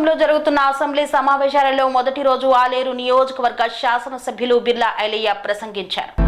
రాష్ట్రంలో జరుగుతున్న అసెంబ్లీ సమావేశాలలో మొదటి రోజు ఆలేరు నియోజకవర్గ శాసనసభ్యులు బిర్లా ఐలయ్య ప్రసంగించారు.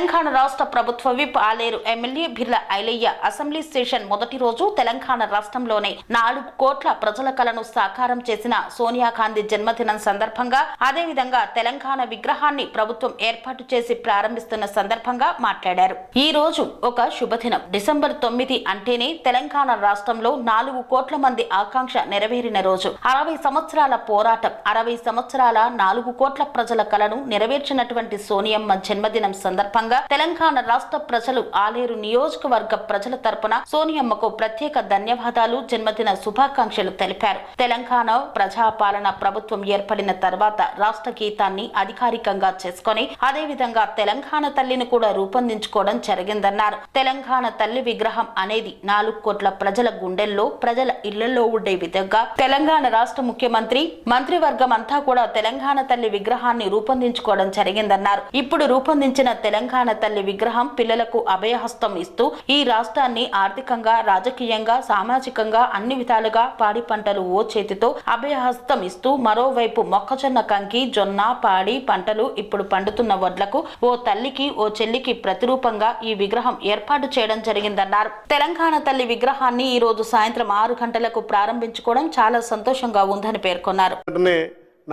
తెలంగాణ రాష్ట్ర ప్రభుత్వ whip Aleru MLA Birla Ilaiah assembly session మొదటి రోజు తెలంగాణ రాష్ట్రంలోనే నాలుగు కోట్ల ప్రజల కలను సాకారం చేసిన సోనియా గాంధీ జన్మదినం సందర్భంగా అదేవిధంగా తెలంగాణ విగ్రహాన్ని ప్రభుత్వం ఏర్పాటు చేసి ప్రారంభిస్తున్న సందర్భంగా మాట్లాడారు. ఈ రోజు ఒక శుభదినం. డిసెంబర్ తొమ్మిది అంటేనే తెలంగాణ రాష్ట్రంలో నాలుగు కోట్ల మంది ఆకాంక్ష నెరవేరిన రోజు. అరవై సంవత్సరాల పోరాటం అరవై సంవత్సరాల నాలుగు కోట్ల ప్రజల కలను నెరవేర్చినటువంటి సోనియమ్మ జన్మదినం సందర్భంగా తెలంగాణ రాష్ట్ర ప్రజలు ఆలేరు నియోజకవర్గ ప్రజల తరపున సోనియమ్మకు ప్రత్యేక ధన్యవాదాలు జన్మదిన శుభాకాంక్షలు తెలిపారు. తెలంగాణ ప్రజాపాలన ప్రభుత్వం ఏర్పడిన తర్వాత రాష్ట్ర గీతాన్ని అధికారికంగా చేసుకొని అదేవిధంగా తెలంగాణ తల్లిని కూడా రూపొందించుకోవడం జరిగిందన్నారు. తెలంగాణ తల్లి విగ్రహం అనేది నాలుగు కోట్ల ప్రజల గుండెల్లో ప్రజల ఇళ్ళలో ఉండే విధంగా తెలంగాణ రాష్ట్ర ముఖ్యమంత్రి మంత్రివర్గం అంతా కూడా తెలంగాణ తల్లి విగ్రహాన్ని రూపొందించుకోవడం జరిగిందన్నారు. ఇప్పుడు రూపొందించిన తెలంగాణ తెలంగాణ తల్లి విగ్రహం పిల్లలకు అభయహస్తం ఇస్తూ ఈ రాష్ట్రాన్ని ఆర్థికంగా రాజకీయంగా సామాజికంగా అన్ని విధాలుగా పాడి పంటలు ఓ చేతితో అభయహస్తం ఇస్తూ మరోవైపు మొక్కజొన్న కంకి జొన్న పాడి పంటలు ఇప్పుడు పండుతున్న వడ్లకు ఓ తల్లికి ఓ చెల్లికి ప్రతిరూపంగా ఈ విగ్రహం ఏర్పాటు చేయడం జరిగిందన్నారు. తెలంగాణ తల్లి విగ్రహాన్ని ఈ రోజు సాయంత్రం ఆరు గంటలకు ప్రారంభించుకోవడం చాలా సంతోషంగా ఉందని పేర్కొన్నారు.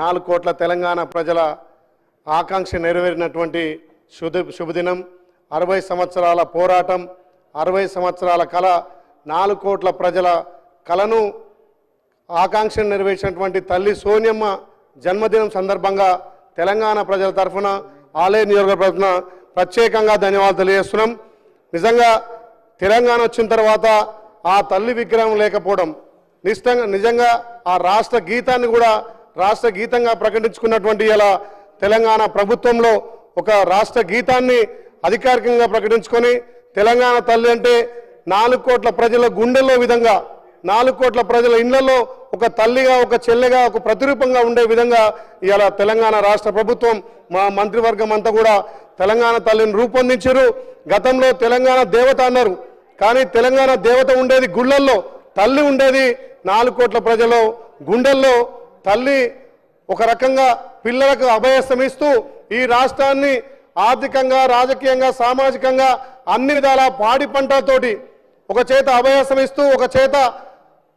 నాలుగు కోట్ల తెలంగాణ ప్రజల ఆకాంక్ష నెరవేరినటువంటి శుభ శుభదినం. అరవై సంవత్సరాల పోరాటం అరవై సంవత్సరాల కళ నాలుగు కోట్ల ప్రజల కళను ఆకాంక్షను నెరవేర్చినటువంటి తల్లి సోనియమ్మ జన్మదినం సందర్భంగా తెలంగాణ ప్రజల తరఫున ఆలయ నియోజకవర్గ తరఫున ప్రత్యేకంగా ధన్యవాదాలు తెలియజేస్తున్నాం. నిజంగా తెలంగాణ వచ్చిన తర్వాత ఆ తల్లి విగ్రహం లేకపోవడం నిష్టంగా నిజంగా ఆ రాష్ట్ర గీతాన్ని కూడా రాష్ట్ర గీతంగా ప్రకటించుకున్నటువంటి ఇలా తెలంగాణ ప్రభుత్వంలో ఒక రాష్ట్ర గీతాన్ని అధికారికంగా ప్రకటించుకొని తెలంగాణ తల్లి అంటే నాలుగు కోట్ల ప్రజల గుండెల్లో విధంగా నాలుగు కోట్ల ప్రజల ఇళ్ళలో ఒక తల్లిగా ఒక చెల్లెగా ఒక ప్రతిరూపంగా ఉండే విధంగా ఇలా తెలంగాణ రాష్ట్ర ప్రభుత్వం మా మంత్రివర్గం అంతా కూడా తెలంగాణ తల్లిని రూపొందించారు. గతంలో తెలంగాణ దేవత అన్నారు. కానీ తెలంగాణ దేవత ఉండేది గుళ్ళల్లో తల్లి ఉండేది నాలుగు కోట్ల ప్రజలు గుండెల్లో తల్లి ఒక రకంగా పిల్లలకు అభయస్తమిస్తూ ఇస్తూ ఈ రాష్ట్రాన్ని ఆర్థికంగా రాజకీయంగా సామాజికంగా అన్ని విధాల పాడి పంటలతోటి ఒక చేత అభయాసమిస్తూ ఒక చేత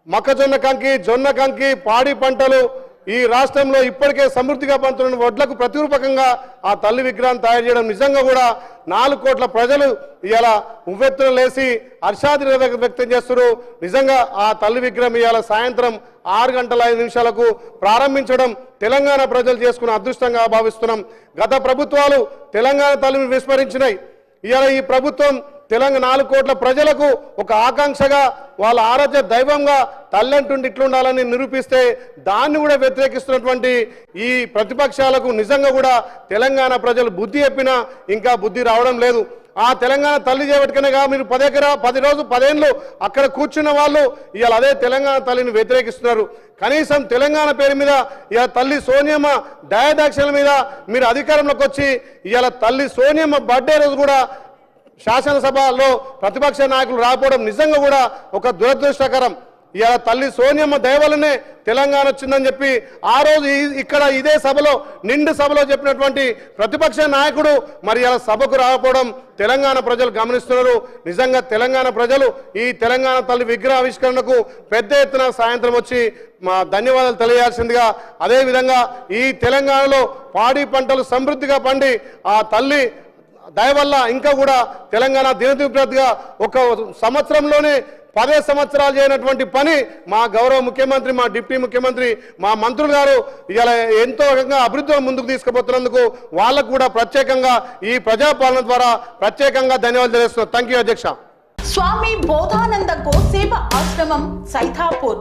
మొక్కజొన్న కంకి జొన్న కంకి పాడి పంటలు ఈ రాష్ట్రంలో ఇప్పటికే సమృద్ధిగా పంతున్న వడ్లకు ప్రతిరూపకంగా ఆ తల్లి విగ్రహం తయారు చేయడం నిజంగా కూడా నాలుగు కోట్ల ప్రజలు ఇలా ఉవ్వెత్తున లేసి హర్షాది వ్యక్తం చేస్తున్నారు. నిజంగా ఆ తల్లి విగ్రహం ఇవాళ సాయంత్రం ఆరు గంటల ఐదు నిమిషాలకు ప్రారంభించడం తెలంగాణ ప్రజలు చేసుకున్న అదృష్టంగా భావిస్తున్నాం. గత ప్రభుత్వాలు తెలంగాణ తల్లిని విస్మరించినాయి. ఇవాళ ఈ ప్రభుత్వం తెలంగాణ నాలుగు కోట్ల ప్రజలకు ఒక ఆకాంక్షగా వాళ్ళ ఆరాధ్య దైవంగా తల్లంటుండి ఇట్లుండాలని నిరూపిస్తే దాన్ని కూడా వ్యతిరేకిస్తున్నటువంటి ఈ ప్రతిపక్షాలకు నిజంగా కూడా తెలంగాణ ప్రజలు బుద్ధి చెప్పినా ఇంకా బుద్ధి రావడం లేదు. ఆ తెలంగాణ తల్లి చేపట్టుకునేగా మీరు పదెకరా పది రోజు పదేళ్ళు అక్కడ కూర్చున్న వాళ్ళు ఇవాళ అదే తెలంగాణ తల్లిని వ్యతిరేకిస్తున్నారు. కనీసం తెలంగాణ పేరు మీద ఇవాళ తల్లి సోనియమ్మ దయాదాక్షల మీద మీరు అధికారంలోకి వచ్చి ఇవాళ తల్లి సోనియమ్మ బర్త్డే రోజు కూడా శాసనసభలో ప్రతిపక్ష నాయకులు రాకపోవడం నిజంగా కూడా ఒక దురదృష్టకరం. ఇవాళ తల్లి సోనియమ్మ దయవలనే తెలంగాణ వచ్చిందని చెప్పి ఆ రోజు ఇక్కడ ఇదే సభలో నిండు సభలో చెప్పినటువంటి ప్రతిపక్ష నాయకుడు మరి ఇలా సభకు రాకపోవడం తెలంగాణ ప్రజలు గమనిస్తున్నారు. నిజంగా తెలంగాణ ప్రజలు ఈ తెలంగాణ తల్లి విగ్రహ ఆవిష్కరణకు పెద్ద ఎత్తున సాయంత్రం వచ్చి మా ధన్యవాదాలు తెలియాల్సిందిగా అదేవిధంగా ఈ తెలంగాణలో పాడి పంటలు సమృద్ధిగా పండి ఆ తల్లి దయవల్ల ఇంకా కూడా తెలంగాణ దినదిప్రతిగా ఒక సంవత్సరంలోనే పదే సంవత్సరాలు చేయనటువంటి పని మా గౌరవ ముఖ్యమంత్రి మా డిప్యూటీ ముఖ్యమంత్రి మా మంత్రులు గారు ఇలా ఎంతో రకంగా అభివృద్ధి ముందుకు తీసుకుపోతున్నందుకు వాళ్ళకు కూడా ప్రత్యేకంగా ఈ ప్రజాపాలన ద్వారా ప్రత్యేకంగా ధన్యవాదాలు తెలియజేస్తున్నాను థ్యాంక్ యూ అధ్యక్ష. స్వామి బోధానంద గోసేవ ఆశ్రమం సైతాపూర్.